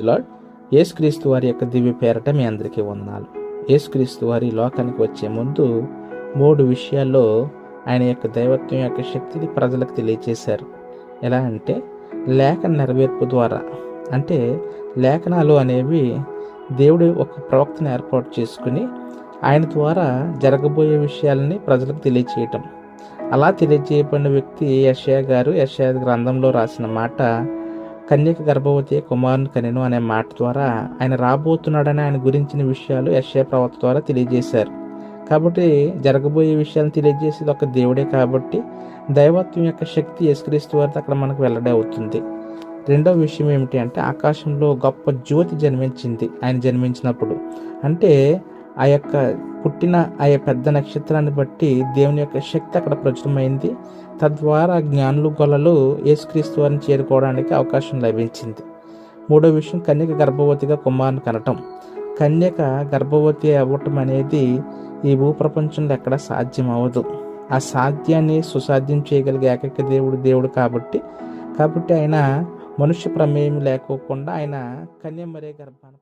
Lord యేసుక్రీస్తు వారి యొక్క దివ్య పేరట మీ అందరికీ వందనాలు. యేసుక్రీస్తు వారి లోకానికి వచ్చే ముందు మూడు విషయాల్లో ఆయన యొక్క దైవత్వం యొక్క శక్తిని ప్రజలకు తెలియచేశారు. ఎలా అంటే లేఖన నెరవేర్పు ద్వారా. అంటే లేఖనాలు అనేవి దేవుడు ఒక ప్రవక్తను ఏర్పాటు చేసుకుని ఆయన ద్వారా జరగబోయే విషయాలని ప్రజలకు తెలియచేయటం. అలా తెలియజేయబడిన వ్యక్తి యషయా గారు యషయా గ్రంథంలో రాసిన మాట కన్యక గర్భవతి కుమారుని కనెను అనే మాట ద్వారా ఆయన రాబోతున్నాడని ఆయన గురించిన విషయాలు యశ్య ప్రవక్త ద్వారా తెలియజేశారు. కాబట్టి జరగబోయే విషయాలను తెలియజేసేది ఒక దేవుడే కాబట్టి దైవత్వం యొక్క శక్తి యశ్క్రీస్తు వారితో అక్కడ మనకు వెల్లడే అవుతుంది. రెండవ విషయం ఏమిటి అంటే ఆకాశంలో గొప్ప జ్యోతి జన్మించింది. ఆయన జన్మించినప్పుడు అంటే ఆ యొక్క పుట్టిన ఆ యొక్క పెద్ద నక్షత్రాన్ని బట్టి దేవుని యొక్క శక్తి అక్కడ ప్రచురమైంది. తద్వారా జ్ఞానులు గొలలు యేసుక్రీస్తు వారిని చేరుకోవడానికి అవకాశం లభించింది. మూడో విషయం కన్యక గర్భవతిగా కుమారుని కనటం. కన్యక గర్భవతి అవ్వటం అనేది ఈ భూప్రపంచంలో ఎక్కడ సాధ్యం అవ్వదు ఆ సాధ్యాన్ని సుసాధ్యం చేయగలిగే ఏకైక దేవుడు దేవుడు కాబట్టి కాబట్టి ఆయన మనుష్య ప్రమేయం లేకోకుండా ఆయన కన్య మరే గర్భాన్ని